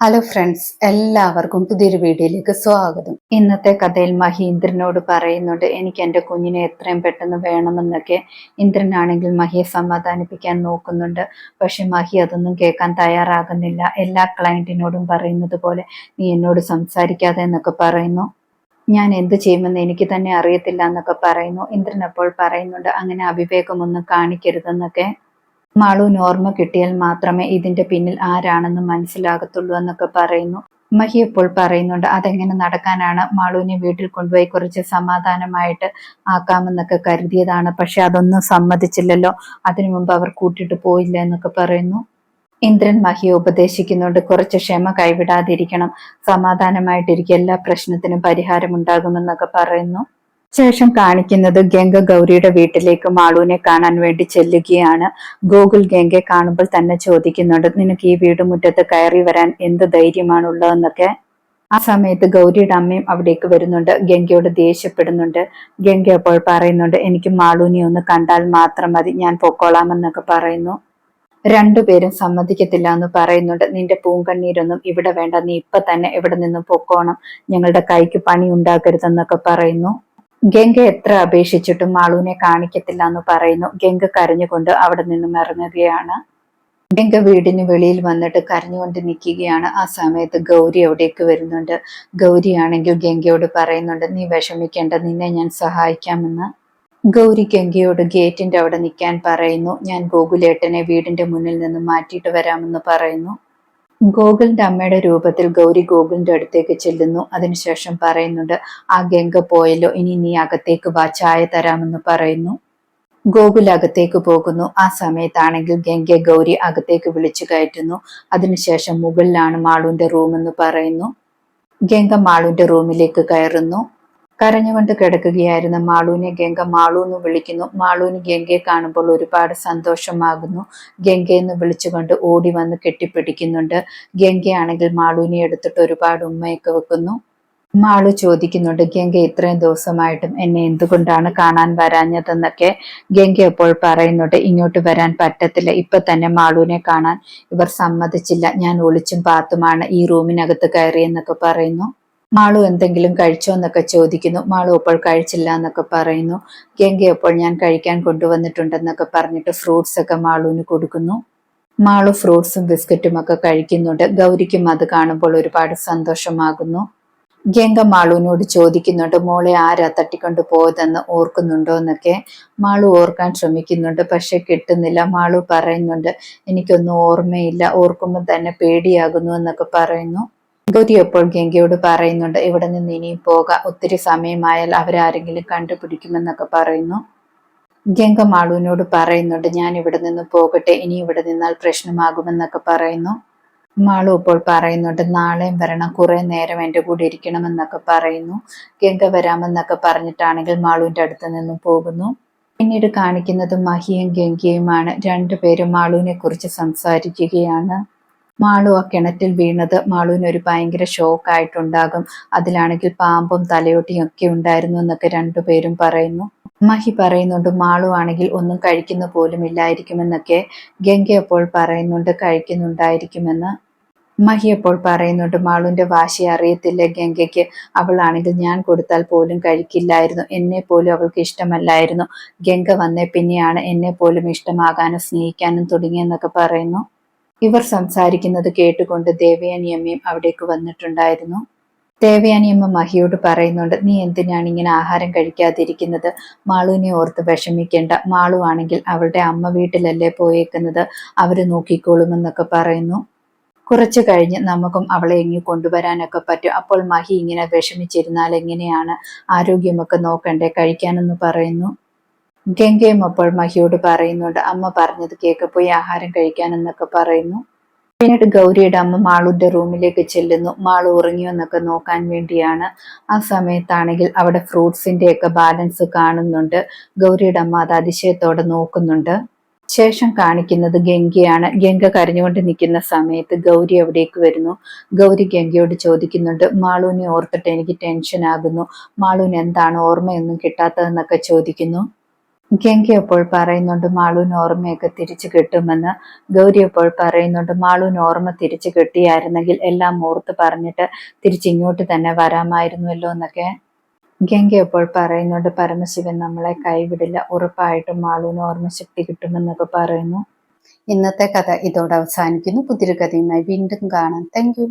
Hello friends എല്ലാവർക്കും പുതിയൊരു വീഡിയോയിലേക്ക് സ്വാഗതം. ഇന്നത്തെ കഥയിൽ മഹീന്ദ്രനോട് പറയുന്നുണ്ട് എനിക്ക് എന്റെ കുഞ്ഞിനെ എത്രയും പെട്ടെന്ന് വേണമെന്നൊക്കെ. ഇന്ദ്രനാണെങ്കിൽ മഹിയെ സമാധാനിപ്പിക്കാൻ നോക്കുന്നുണ്ട്. പക്ഷെ മഹി അതൊന്നും കേൾക്കാൻ തയ്യാറാകുന്നില്ല. എല്ലാ ക്ലയന്റിനോടും പറയുന്നത് പോലെ നീ എന്നോട് സംസാരിക്കാതെ എന്നൊക്കെ പറയുന്നു. ഞാൻ എന്ത് ചെയ്യുമെന്ന് എനിക്ക് തന്നെ അറിയത്തില്ല എന്നൊക്കെ പറയുന്നു. ഇന്ദ്രൻ അപ്പോൾ പറയുന്നുണ്ട് അങ്ങനെ അവിവേകമൊന്നും കാണിക്കരുതെന്നൊക്കെ. മാളുവിന് നോർമ കിട്ടിയാൽ മാത്രമേ ഇതിന്റെ പിന്നിൽ ആരാണെന്ന് മനസ്സിലാകത്തുള്ളൂ എന്നൊക്കെ പറയുന്നു. മഹി ഇപ്പോൾ പറയുന്നുണ്ട് അതെങ്ങനെ നടക്കാനാണ് മാളുവിനെ വീട്ടിൽ കൊണ്ടുപോയി കുറച്ച് സമാധാനമായിട്ട് ആക്കാമെന്നൊക്കെ കരുതിയതാണ്. പക്ഷെ അതൊന്നും സമ്മതിച്ചില്ലല്ലോ. അതിനു മുമ്പ് അവർ കൂട്ടിട്ട് പോയില്ല എന്നൊക്കെ പറയുന്നു. ഇന്ദ്രൻ മഹിയെ ഉപദേശിക്കുന്നുണ്ട് കുറച്ച് ക്ഷമ കൈവിടാതിരിക്കണം. സമാധാനമായിട്ടിരിക്കും എല്ലാ പ്രശ്നത്തിനും പരിഹാരമുണ്ടാകുമെന്നൊക്കെ പറയുന്നു. ശേഷം കാണിക്കുന്നത് ഗംഗ ഗൗരിയുടെ വീട്ടിലേക്ക് മാളുവിനെ കാണാൻ വേണ്ടി ചെല്ലുകയാണ്. ഗോകുൽ ഗംഗയെ കാണുമ്പോൾ തന്നെ ചോദിക്കുന്നുണ്ട് നിനക്ക് ഈ വീട് മുറ്റത്ത് കയറി വരാൻ എന്ത് ധൈര്യമാണുള്ളതെന്നൊക്കെ? ആ സമയത്ത് ഗൗരിയുടെ അമ്മയും അവിടേക്ക് വരുന്നുണ്ട് ഗംഗയോട് ദേഷ്യപ്പെടുന്നുണ്ട്. ഗംഗ അപ്പോൾ പറയുന്നുണ്ട് എനിക്ക് മാളൂനെ ഒന്ന് കണ്ടാൽ മാത്രം മതി ഞാൻ പൊക്കോളാമെന്നൊക്കെ പറയുന്നു. രണ്ടുപേരും സമ്മതിക്കത്തില്ല എന്ന് പറയുന്നുണ്ട് നിന്റെ പൂങ്കണ്ണീരൊന്നും ഇവിടെ വേണ്ട നീ ഇപ്പൊ തന്നെ ഇവിടെ നിന്നും പൊക്കോണം ഞങ്ങളുടെ കൈക്ക് പണി ഉണ്ടാക്കരുതെന്നൊക്കെ പറയുന്നു. ഗംഗ എത്ര അപേക്ഷിച്ചിട്ടും മാളുവിനെ കാണിക്കത്തില്ല എന്ന് പറയുന്നു. ഗംഗ കരഞ്ഞുകൊണ്ട് അവിടെ നിന്നും ഇറങ്ങുകയാണ്. ഗംഗ വീടിന് വെളിയിൽ വന്നിട്ട് കരഞ്ഞുകൊണ്ട് നിൽക്കുകയാണ്. ആ സമയത്ത് ഗൗരി അവിടേക്ക് വരുന്നുണ്ട്. ഗൗരിയാണെങ്കിൽ ഗംഗയോട് പറയുന്നുണ്ട് നീ വിഷമിക്കേണ്ട നിന്നെ ഞാൻ സഹായിക്കാമെന്ന്. ഗൗരി ഗംഗയോട് ഗേറ്റിന്റെ അവിടെ നിൽക്കാൻ പറയുന്നു. ഞാൻ ഗോകുലേട്ടനെ വീടിന്റെ മുന്നിൽ നിന്ന് മാറ്റിയിട്ട് വരാമെന്ന് പറയുന്നു. ഗോകുലിന്റെ അമ്മയുടെ രൂപത്തിൽ ഗൗരി ഗോകുലിന്റെ അടുത്തേക്ക് ചെല്ലുന്നു. അതിനുശേഷം പറയുന്നുണ്ട് ആ ഗംഗ പോയല്ലോ ഇനി നീ അകത്തേക്ക് വാ ചായ തരാമെന്ന് പറയുന്നു. ഗോകുൽ അകത്തേക്ക് പോകുന്നു. ആ സമയത്താണെങ്കിൽ ഗംഗ ഗൗരി അകത്തേക്ക് വിളിച്ചു കയറ്റുന്നു. അതിനുശേഷം മുകളിലാണ് മാളുവിന്റെ റൂമെന്ന് പറയുന്നു. ഗംഗ മാളുവിന്റെ റൂമിലേക്ക് കയറുന്നു. കരഞ്ഞുകൊണ്ട് കിടക്കുകയായിരുന്ന മാളുവിനെ ഗംഗ മാളു എന്ന് വിളിക്കുന്നു. മാളുവിന് ഗംഗയെ കാണുമ്പോൾ ഒരുപാട് സന്തോഷമാകുന്നു. ഗംഗയെന്ന് വിളിച്ചുകൊണ്ട് ഓടി വന്ന് കെട്ടിപ്പിടിക്കുന്നുണ്ട്. ഗംഗയാണെങ്കിൽ മാളുവിനെ എടുത്തിട്ട് ഒരുപാട് ഉമ്മയൊക്കെ വെക്കുന്നു. മാളു ചോദിക്കുന്നുണ്ട് ഗംഗ ഇത്രയും ദിവസമായിട്ടും എന്നെ എന്തുകൊണ്ടാണ് കാണാൻ വരാഞ്ഞതെന്നൊക്കെ? ഗംഗ അപ്പോൾ പറയുന്നുണ്ട് ഇങ്ങോട്ട് വരാൻ പറ്റത്തില്ല. ഇപ്പൊ തന്നെ മാളുവിനെ കാണാൻ ഇവർ സമ്മതിച്ചില്ല. ഞാൻ ഒളിച്ചും പാത്തുമാണ് ഈ റൂമിനകത്ത് കയറിയെന്നൊക്കെ പറയുന്നു. മാളു എന്തെങ്കിലും കഴിച്ചോ എന്നൊക്കെ ചോദിക്കുന്നു. മാളു അപ്പോൾ കഴിച്ചില്ല എന്നൊക്കെ പറയുന്നു. ഗംഗ അപ്പോൾ ഞാൻ കഴിക്കാൻ കൊണ്ടുവന്നിട്ടുണ്ടെന്നൊക്കെ പറഞ്ഞിട്ട് ഫ്രൂട്ട്സ് ഒക്കെ മാളുവിന് കൊടുക്കുന്നു. മാളു ഫ്രൂട്ട്സും ബിസ്ക്കറ്റും ഒക്കെ കഴിക്കുന്നുണ്ട്. ഗൗരിക്കും അത് കാണുമ്പോൾ ഒരുപാട് സന്തോഷമാകുന്നു. ഗംഗ മാളുവിനോട് ചോദിക്കുന്നുണ്ട് മോളെ ആരാ തട്ടിക്കൊണ്ട് പോയതെന്ന് ഓർക്കുന്നുണ്ടോ എന്നൊക്കെ? മാളു ഓർക്കാൻ ശ്രമിക്കുന്നുണ്ട് പക്ഷെ കിട്ടുന്നില്ല. മാളു പറയുന്നുണ്ട് എനിക്കൊന്നും ഓർമ്മയില്ല. ഓർക്കുമ്പോൾ തന്നെ പേടിയാകുന്നു എന്നൊക്കെ പറയുന്നു. ഗൗരി അപ്പോൾ ഗംഗയോട് പറയുന്നുണ്ട് ഇവിടെ നിന്ന് ഇനിയും പോകാം. ഒത്തിരി സമയമായാൽ അവരാരെങ്കിലും കണ്ടുപിടിക്കുമെന്നൊക്കെ പറയുന്നു. ഗംഗ മാളുവിനോട് പറയുന്നുണ്ട് ഞാൻ ഇവിടെ നിന്ന് പോകട്ടെ. ഇനി ഇവിടെ നിന്നാൽ പ്രശ്നമാകുമെന്നൊക്കെ പറയുന്നു. മാളു ഇപ്പോൾ പറയുന്നുണ്ട് നാളെയും വരണം. കുറെ നേരം എന്റെ കൂടെ ഇരിക്കണമെന്നൊക്കെ പറയുന്നു. ഗംഗ വരാമെന്നൊക്കെ പറഞ്ഞിട്ടാണെങ്കിൽ മാളുവിന്റെ അടുത്ത് നിന്നും പോകുന്നു. പിന്നീട് കാണിക്കുന്നത് മഹിയും ഗംഗയുമാണ്. രണ്ടുപേരും മാളുവിനെ കുറിച്ച് സംസാരിക്കുകയാണ്. മാളു ആ കിണറ്റിൽ വീണത്. മാളുവിന് ഒരു ഭയങ്കര ഷോക്കായിട്ടുണ്ടാകും അതിലാണെങ്കിൽ പാമ്പും തലയോട്ടിയും ഒക്കെ ഉണ്ടായിരുന്നു എന്നൊക്കെ രണ്ടുപേരും പറയുന്നു. മഹി പറയുന്നുണ്ട് മാളു ആണെങ്കിൽ ഒന്നും കഴിക്കുന്ന പോലും ഇല്ലായിരിക്കുമെന്നൊക്കെ ഗംഗ അപ്പോൾ പറയുന്നുണ്ട് കഴിക്കുന്നുണ്ടായിരിക്കുമെന്ന്. മഹി അപ്പോൾ പറയുന്നുണ്ട് മാളുവിന്റെ വാശി അറിയത്തില്ല ഗംഗയ്ക്ക്. അവളാണെങ്കിൽ ഞാൻ കൊടുത്താൽ പോലും കഴിക്കില്ലായിരുന്നു. എന്നെ പോലും അവൾക്ക് ഇഷ്ടമല്ലായിരുന്നു. ഗംഗ വന്നേ പിന്നെയാണ് എന്നെ പോലും ഇഷ്ടമാകാനും സ്നേഹിക്കാനും തുടങ്ങിയെന്നൊക്കെ പറയുന്നു. ഇവർ സംസാരിക്കുന്നത് കേട്ടുകൊണ്ട് ദേവയാനിയമ്മയും അവിടേക്ക് വന്നിട്ടുണ്ടായിരുന്നു. ദേവയാനിയമ്മ മഹിയോട് പറയുന്നുണ്ട് നീ എന്തിനാണ് ഇങ്ങനെ ആഹാരം കഴിക്കാതിരിക്കുന്നത്? മാളുവിനെ ഓർത്ത് വിഷമിക്കേണ്ട. മാളു ആണെങ്കിൽ അവളുടെ അമ്മ വീട്ടിലല്ലേ പോയേക്കുന്നത്. അവർ നോക്കിക്കോളുമെന്നൊക്കെ പറയുന്നു. കുറച്ചു കഴിഞ്ഞ് നമുക്കും അവളെ ഇങ്ങി കൊണ്ടുവരാനൊക്കെ പറ്റും. അപ്പോൾ മഹി ഇങ്ങനെ വിഷമിച്ചിരുന്നാൽ എങ്ങനെയാണ്? ആരോഗ്യമൊക്കെ നോക്കണ്ടേ? കഴിക്കാനെന്ന് പറയുന്നു. ഗംഗയും അപ്പോൾ മഹിയോട് പറയുന്നുണ്ട് അമ്മ പറഞ്ഞത് കേക്ക് പോയി ആഹാരം കഴിക്കാൻ എന്നൊക്കെ പറയുന്നു. പിന്നീട് ഗൗരിയുടെ അമ്മ മാളുടെ റൂമിലേക്ക് ചെല്ലുന്നു. മാൾ ഉറങ്ങിയെന്നൊക്കെ നോക്കാൻ വേണ്ടിയാണ്. ആ സമയത്താണെങ്കിൽ അവിടെ ഫ്രൂട്ട്സിന്റെ ഒക്കെ ബാലൻസ് കാണുന്നുണ്ട്. ഗൗരിയുടെ അമ്മ അത് അതിശയത്തോടെ നോക്കുന്നുണ്ട്. ശേഷം കാണിക്കുന്നത് ഗംഗയാണ്. ഗംഗ കരഞ്ഞുകൊണ്ട് നിൽക്കുന്ന സമയത്ത് ഗൗരി അവിടേക്ക് വരുന്നു. ഗൗരി ഗംഗയോട് ചോദിക്കുന്നുണ്ട് മാളൂനെ ഓർത്തിട്ട് എനിക്ക് ടെൻഷൻ ആകുന്നു മാളൂന് എന്താണ് ഓർമ്മയൊന്നും കിട്ടാത്തതെന്നൊക്കെ ചോദിക്കുന്നു. ഗംഗ അപ്പോൾ പറയുന്നുണ്ട് മാളു ഓർമ്മയൊക്കെ തിരിച്ചു കിട്ടുമെന്ന്. ഗൗരി അപ്പോൾ പറയുന്നുണ്ട് മാളു ഓർമ്മ തിരിച്ചു കിട്ടിയായിരുന്നെങ്കിൽ എല്ലാം ഓർത്ത് പറഞ്ഞിട്ട് തിരിച്ചിങ്ങോട്ട് തന്നെ വരാമായിരുന്നല്ലോ എന്നൊക്കെ. ഗംഗ അപ്പോൾ പറയുന്നുണ്ട് പരമശിവൻ നമ്മളെ കൈവിടില്ല ഉറപ്പായിട്ടും മാളുവിന് ഓർമ്മശക്തി കിട്ടുമെന്നൊക്കെ പറയുന്നു. ഇന്നത്തെ കഥ ഇതോടെ അവസാനിക്കുന്നു. പുതിയൊരു കഥയുമായി വീണ്ടും കാണാം. താങ്ക്